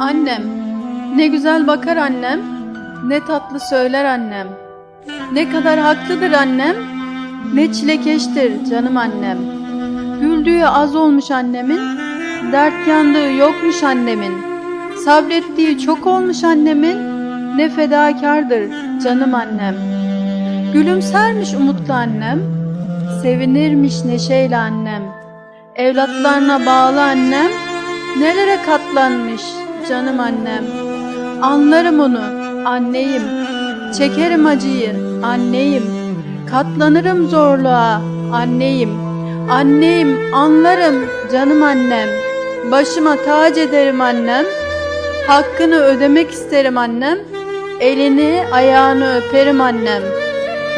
Annem, ne güzel bakar annem, ne tatlı söyler annem. Ne kadar haklıdır annem, ne çilekeştir canım annem. Güldüğü az olmuş annemin, dert yandığı yokmuş annemin. Sabrettiği çok olmuş annemin, ne fedakardır canım annem. Gülümsermiş umutlu annem, sevinirmiş neşeyle annem. Evlatlarına bağlı annem, nelere katlanmış canım annem. Anlarım onu, anneyim. Çekerim acıyı, anneyim. Katlanırım zorluğa, anneyim. Anneyim, anlarım canım annem. Başıma tac ederim annem. Hakkını ödemek isterim annem. Elini, ayağını öperim annem.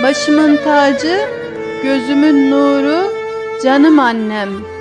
Başımın tacı, gözümün nuru, canım annem.